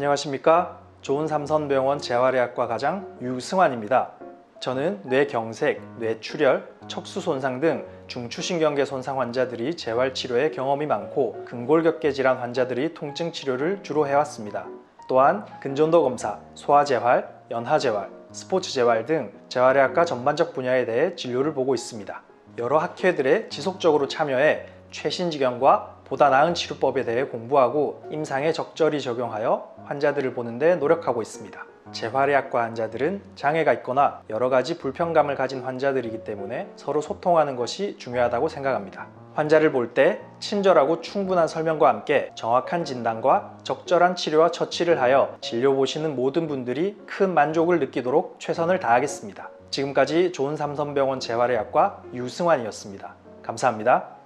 안녕하십니까? 좋은 삼선병원 재활의학과 과장 유승환입니다. 저는 뇌경색, 뇌출혈, 척수 손상 등 중추신경계 손상 환자들이 재활 치료에 경험이 많고 근골격계 질환 환자들이 통증 치료를 주로 해왔습니다. 또한 근전도 검사, 소아재활, 연하재활, 스포츠 재활 등 재활의학과 전반적 분야에 대해 진료를 보고 있습니다. 여러 학회들에 지속적으로 참여해 최신 지경과 보다 나은 치료법에 대해 공부하고 임상에 적절히 적용하여 환자들을 보는데 노력하고 있습니다. 재활의학과 환자들은 장애가 있거나 여러 가지 불편감을 가진 환자들이기 때문에 서로 소통하는 것이 중요하다고 생각합니다. 환자를 볼 때 친절하고 충분한 설명과 함께 정확한 진단과 적절한 치료와 처치를 하여 진료 보시는 모든 분들이 큰 만족을 느끼도록 최선을 다하겠습니다. 지금까지 좋은 삼성병원 재활의학과 유승환이었습니다. 감사합니다.